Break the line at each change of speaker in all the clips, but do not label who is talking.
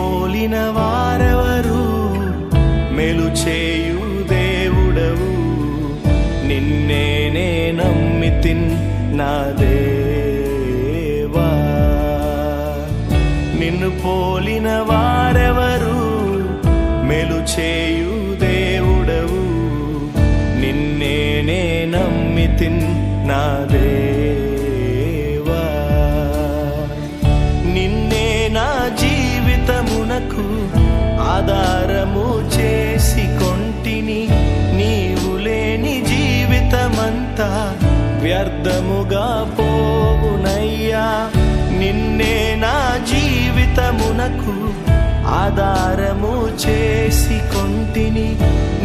పోలిన వారెవరు? మెలు చేయు దేవుడవు. నిన్నే నే నమ్మితిన్ నా దేవా. నిన్ను పోలిన వారెవరు? మెలు చేయు దేవుడవు. నిన్నే నే నమ్మితిన్ నా దేవా నిన్నే నా జీవితమునకు ఆధారము చేసి కొంటిని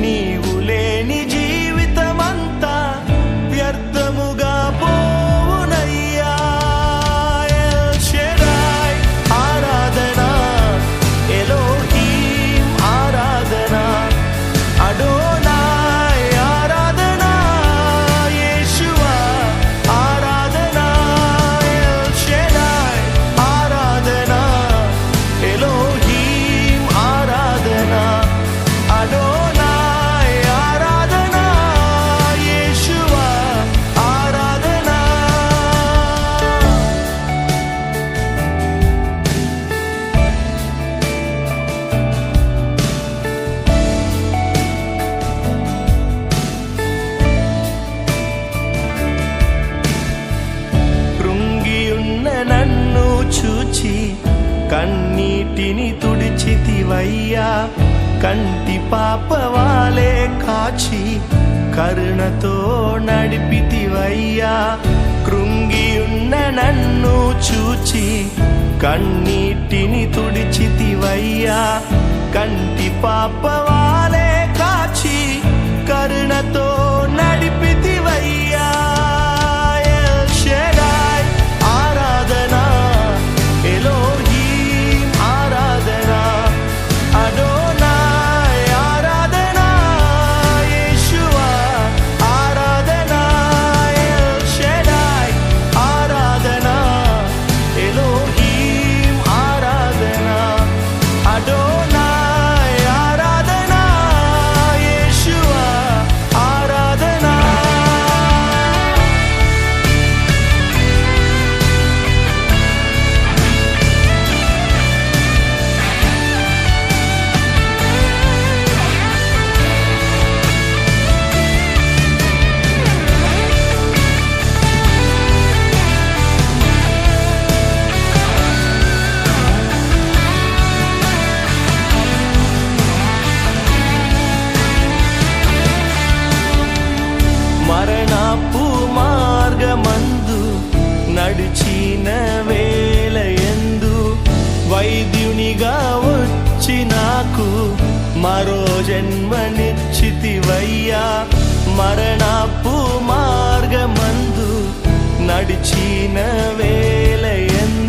నీవు లేని జీవి కన్నీటిని తుడిచితివయ్యా. కంటి పాపవాలే కాచి కరుణతో నడిపితివయ్యా. కృంగియున్న నన్ను చూచి కన్నీటిని తుడిచితివయ్యా. కంటి పాపవాలే మరణపు మార్గమందు నడిచిన వేలయందు వైద్యునిగా వచ్చి నాకు మరో జన్మనిచ్చితివయ్యా. మరణపు మార్గమందు నడిచిన వేల ఎందు